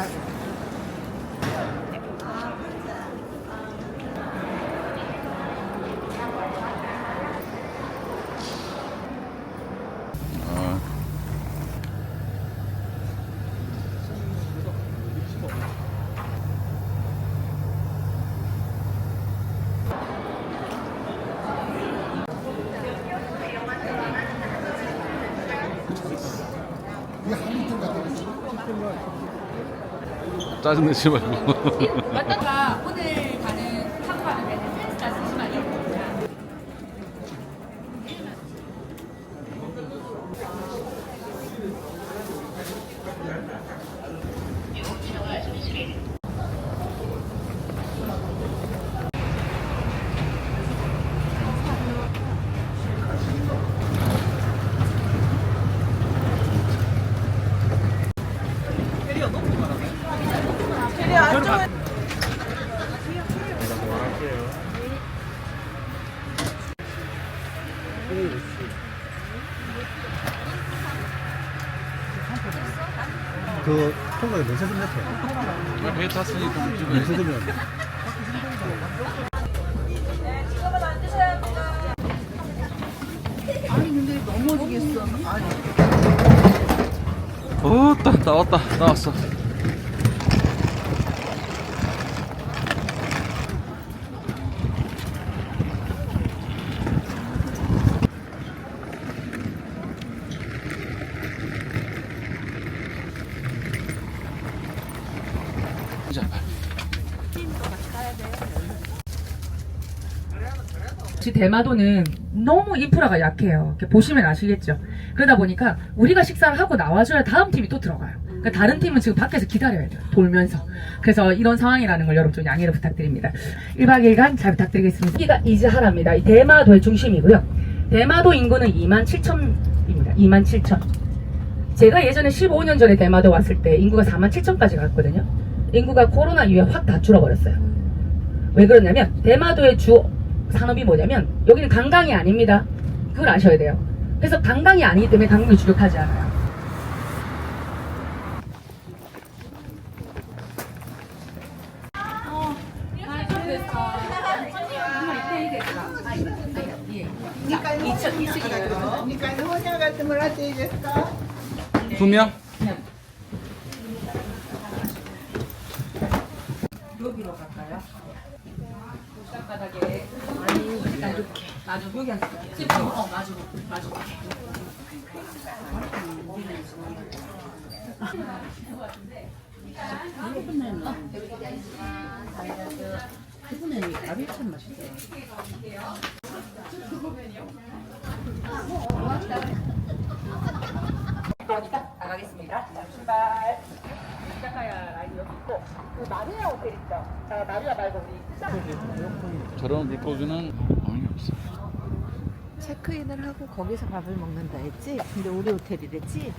어. 짜증내지 말고. 어떤가 오늘 가는 타고 가는 배는 센스가 쓰시면 됩니다. 그 통과에 몇 세금 냈어? 배 탔으니까 몇 지금 세금이야? 어, 따, 나왔다, 나왔어. 자, 혹시 대마도는 너무 인프라가 약해요. 이렇게 보시면 아시겠죠. 그러다 보니까 우리가 식사를 하고 나와줘야 다음 팀이 또 들어가요. 그러니까 다른 팀은 지금 밖에서 기다려야 돼요. 돌면서. 그래서 이런 상황이라는 걸 여러분 좀 양해를 부탁드립니다. 1박 2일간 잘 부탁드리겠습니다. 여기가 이즈하라입니다. 이 대마도의 중심이고요. 대마도 인구는 2만 7천입니다. 2만 7천. 제가 예전에 15년 전에 대마도 왔을 때 인구가 4만 7천까지 갔거든요. 인구가 코로나 이후에 확 다 줄어버렸어요. 왜 그러냐면 대마도의 주 산업이 뭐냐면 여기는 관광이 아닙니다. 그걸 아셔야 돼요. 그래서 관광이 아니기 때문에 관광이 주력하지 않아요. 두 명? 여기로 갈까요? 바닥에 아니 일단 이렇게 마주 여기 앉을게요. 지금 어 마주 마주. 이번에 밥이 참 맛있어요. 그러니까 나가겠습니다. 자, 출발. 시작가야 라인 여기 있고 그 마루야 호텔 있죠? 자, 마루야 말고 우리 저런 물고기는 아니 없어. 체크인을 하고 거기서 밥을 먹는다 했지? 근데 우리 호텔이랬지?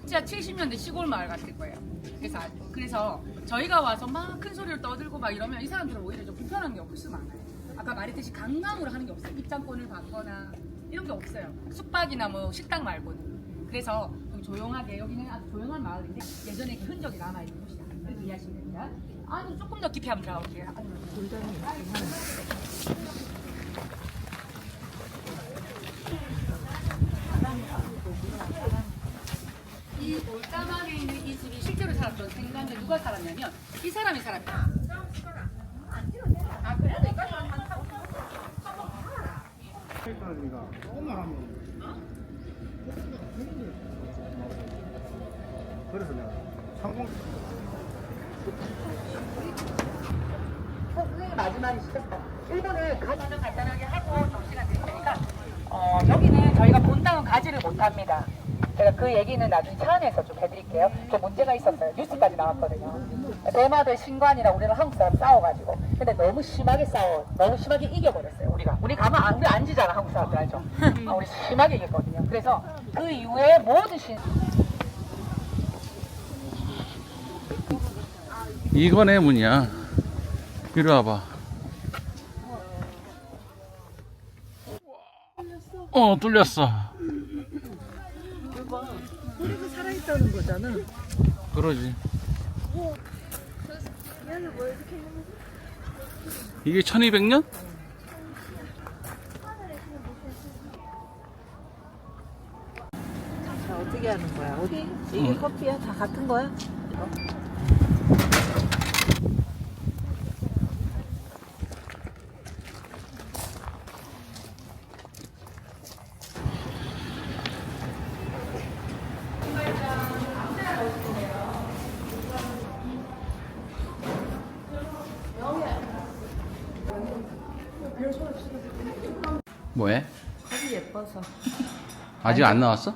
진짜 70년대 시골 마을 같을 거예요. 그래서 아- 그래서 저희가 와서 막 큰 소리를 떠들고 막 이러면 이 사람들은 오히려 좀 불편한 게 훨씬 많아요. 아까 말했듯이 관광으로 하는 게 없어요. 입장권을 받거나 이런 게 없어요. 숙박이나 뭐 식당 말고는. 그래서 좀 조용하게 여기는 아주 조용한 마을인데 예전에 그 흔적이 남아 있는 곳이다. 그렇게 이해하시면 됩니다. 아니 조금 더 깊이 한번 들어가볼게요. 이 올가방에 있는 이 집이 실제로 살았던 생관자 누가 살았냐면 이 사람이 살았다. 아 그래도 그래서 내가 상공 선생님 마지막이시죠? 일본은 가지는 간단하게 하고 좀 시간 드릴 테니까 어, 여기는 저희가 본당은 가지를 못합니다. 제가 그 얘기는 나중에 차 안에서 좀 해드릴게요. 좀 문제가 있었어요. 뉴스까지 나왔거든요. 대마도의 신관이랑 우리는 한국 사람 싸워가지고. 근데 너무 심하게 싸워. 너무 심하게 이겨버렸어요. 우리가. 우리 가면 안, 우리 안 지잖아. 한국 사람들 알죠? 아, 우리 심하게 이겼거든요. 그래서 그 이후에 모든 신, 이건의 문이야. 이리 와봐. 어, 뚫렸어. 뿌리가 살아있다는 거잖아. 그러지. 이게 1200년? 자, 어떻게 하는 거야? 어디? 이게 응. 커피야? 다 같은 거야? 이거? 뭐해? 컵이 예뻐서. 아직 안 나왔어?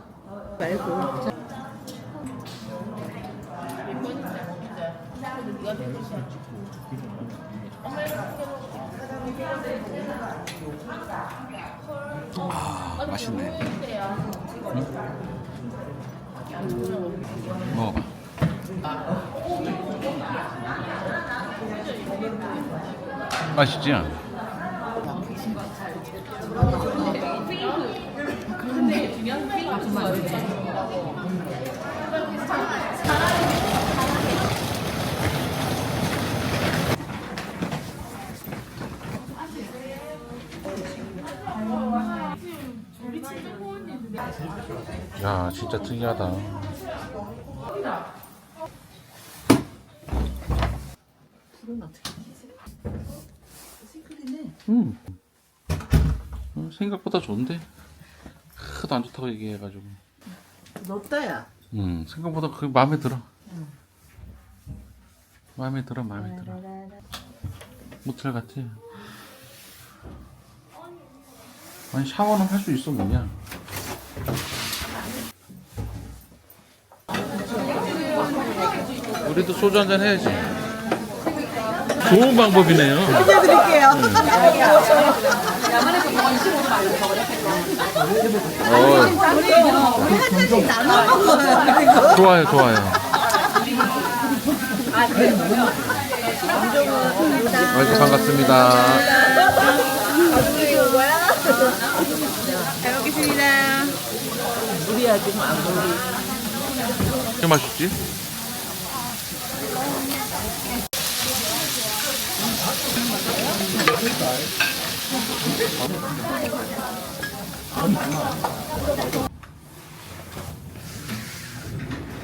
말고. 아, 맛있네. 응? 먹어봐. 맛있지? 야, 진짜 특이하다. 불은 어떻게. 음. 어, 생각보다 좋은데? 하도 안 좋다고 얘기해가지고. 넣었다야. 음, 생각보다 그 마음에 들어. 마음에 들어, 마음에 들어. 모텔 같아. 아니 샤워는 할 수 있어 뭐냐? 우리도 소주 한잔 해야지. 좋은 방법이네요. 어, 잔씩 나눠 먹어요. 좋아요, 좋아요. 아이고 반갑습니다. 우리 아직 안 먹이. 게 맛있지?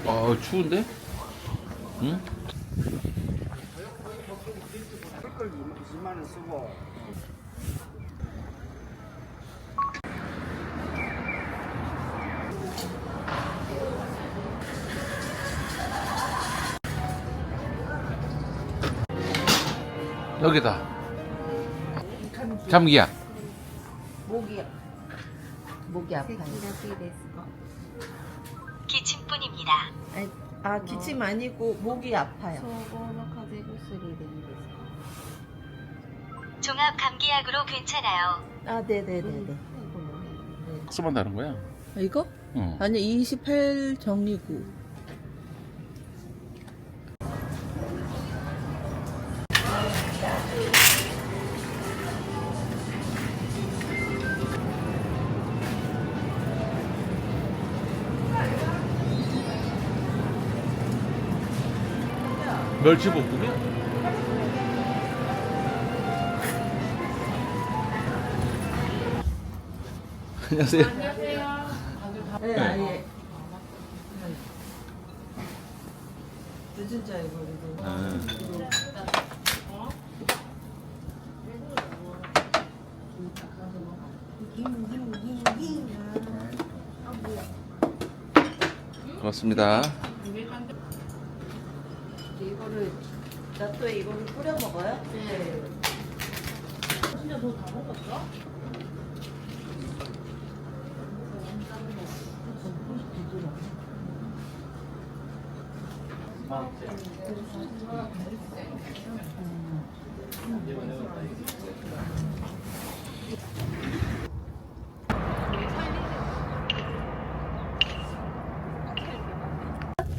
아 추운데? 응? 댓글 20만 원 쓰고 여기다. 감기야. 목이 목이 아파요. 기침뿐입니다. 아 기침 아니고 목이 아파요. 종합 감기약으로 괜찮아요. 아 네네네네. 쓰면 다는 거야? 이거? 응. 아니 28 정리구. 멸치볶음이야? 안녕하세요. 네, 아예. 늦은 줄 알고 그래도. 아, 고맙습니다. 이거를 뿌려 먹어요? 네.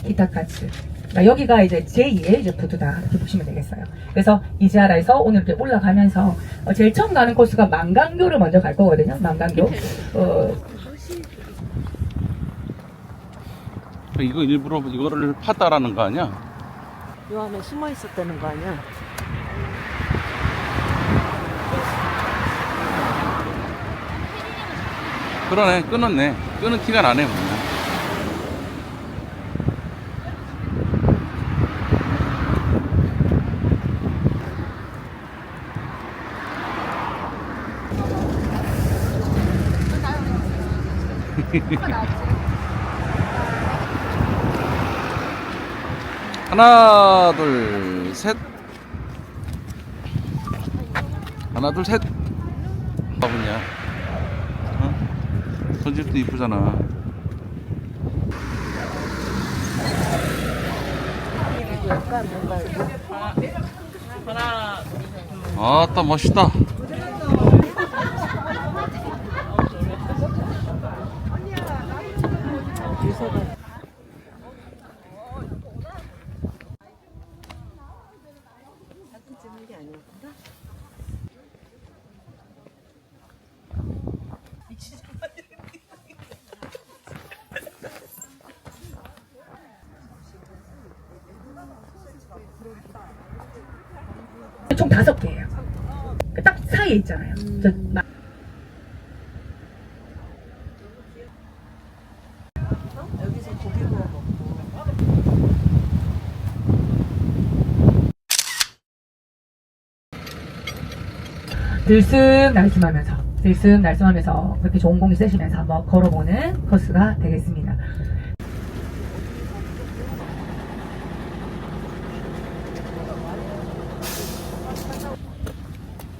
기타까지. 그러니까 여기가 이제 제2의 이제 부두다 이렇게 보시면 되겠어요. 그래서 이지하라에서 오늘 이렇게 올라가면서 어, 제일 처음 가는 코스가 망강교를 먼저 갈 거거든요. 망강교. 어, 이거 일부러 이거를 팠다라는 거 아니야? 요 안에 숨어 있었다는 거 아니야? 그러네 끊었네 끊은 티가 나네 뭔가. 하나 둘 셋. 하나 둘셋. 바보냐? 어? 저 집도 이쁘잖아. 아따 멋있다 유서가 사진 찍는 게 아니었구나. 총 다섯 개예요. 딱 사이에 있잖아요. 저 마- 여기서 고기 구워 먹고. 들숨 날숨하면서 들숨 날숨하면서 그렇게 좋은 공기 쐬시면서 한번 걸어보는 코스가 되겠습니다.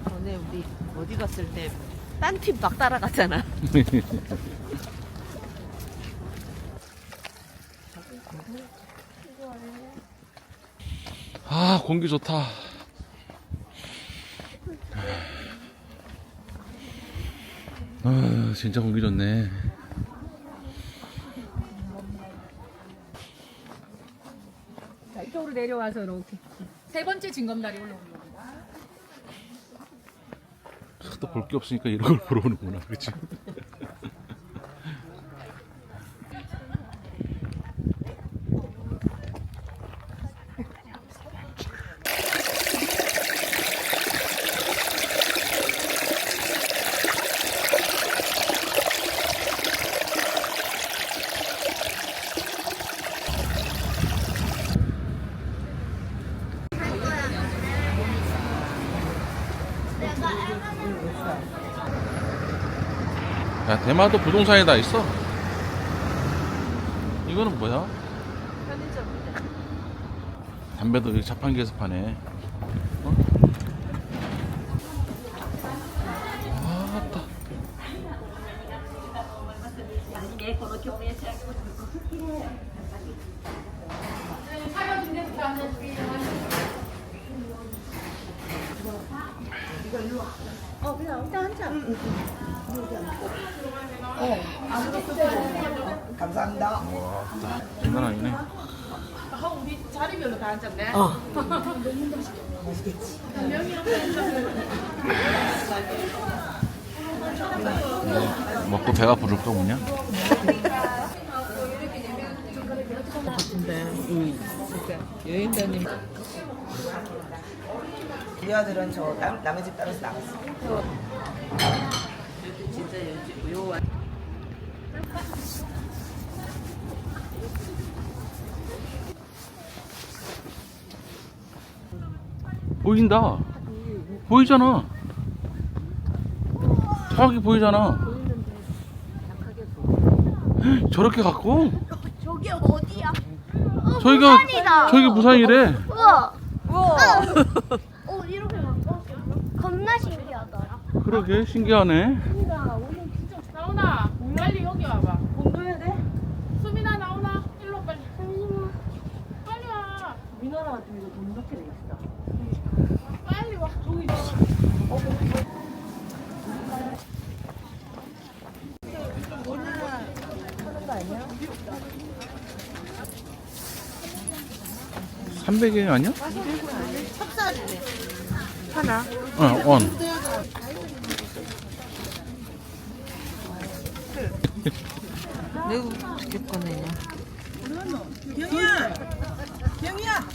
전에 우리 어디 갔을 때 딴 팀 막 따라갔잖아. 아 공기 좋다. 아 진짜 공기 좋네. 자, 이쪽으로 내려와서 이렇게 세 번째 징검다리 올라오는 겁니다. 또 볼 게 없으니까 이런 걸 보러 오는구나 야 대마도 부동산에 다 있어. 이거는 뭐야? 담배도 여기 자판기에서 파네 어? 아따 감사합니다. 장난 아니네 어. 먹고 배가 부를까 뭐냐? 여행자님 우리 아들은 저 남, 남의 집 따라서 나갔어. 진짜 요즘 요 보인다 보이잖아 정확히 보이잖아 저렇게 갖고 저게 어디야? 저희가 부산이다. 저희가 부산이래 우와. 우와. 어, 이렇게 바꿨어. 겁나 신기하다. 그러게 신기하네 나오나 빨리 여기 와봐 공부해야 돼? 수민아 나오나 일로 빨리 잠시만. 빨리 와 민원아 같은 이거 돈 넣게 돼 있어. 빨리 와 저기 삼 300엔 아니야? 하나. 어, 원. 내가 어떻게 꺼내냐? 경이야! 경이야!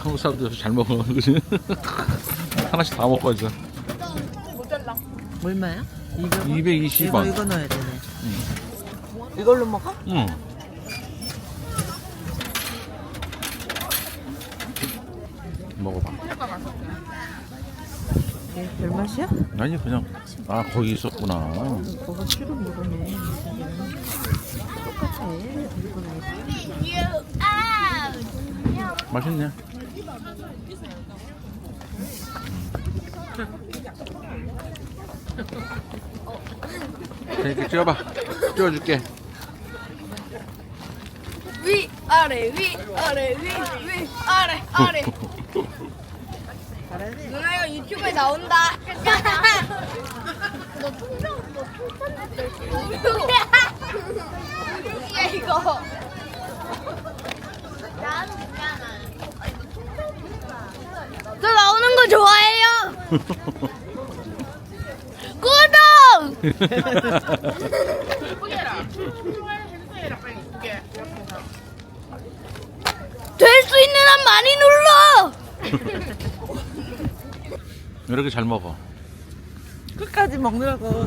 한국 사람들 잘 먹어 그지? 하나씩 다 먹고 있어 얼마야? 220원 이거 넣어야 되네. 이걸로 먹어? 응. 먹어봐 이게 별 맛이야? 아니 그냥 아 거기 있었구나 그거 싫어 모르네. 똑같아. 이거 넣어. 맛있네 이렇게 찍어봐 찍어줄게 위 아래 위 아래 위 위 아래 아래. 누나 이거 유튜브에 나온다. 너 통장 너 통장 야 이거. 저 나오는 거 좋아해요. 구독! 될 수 있는 한 많이 눌러! 이렇게 잘 먹어 끝까지 먹느라고.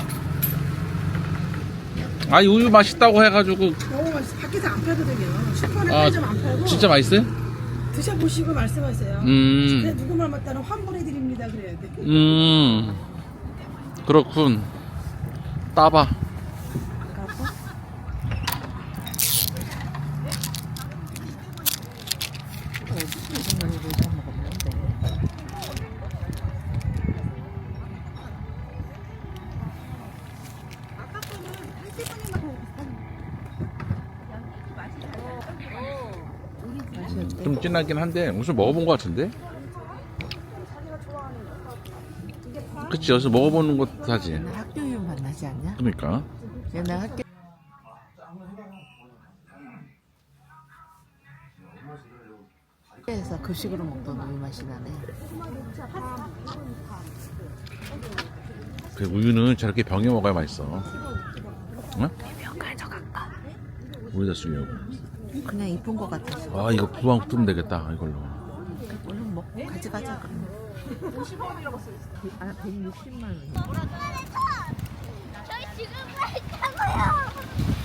아니 우유 맛있다고 해가지고 너무 맛있어. 밖에서 안 팔거든요. 슈퍼는 아 좀안 팔고. 진짜 맛있어요? 드셔보시고 말씀하세요. 음, 그래, 누구 말 맞다는 환불해드립니다. 그래야 돼. 음 그렇군 따봐 좀 진하긴 한데 무슨 먹어본 것 같은데? 그치 여기서 먹어보는 것도 하지 옛날 학교 이름 만나지 않냐? 그러니까 옛날 학교. 에서 급식으로 먹던 우유 맛이 나네. 그 우유는 저렇게 병에 먹어야 맛있어 응? 병가에서 갈까? 우유 다 쓰려고 그냥 이쁜 거 같아서. 아 이거 부방 뜨면 되겠다 이걸로 얼른 먹고 가져가자 그러면. 50원이라고 써있어. 아 160만 원. 저희 지금 가 있다고요.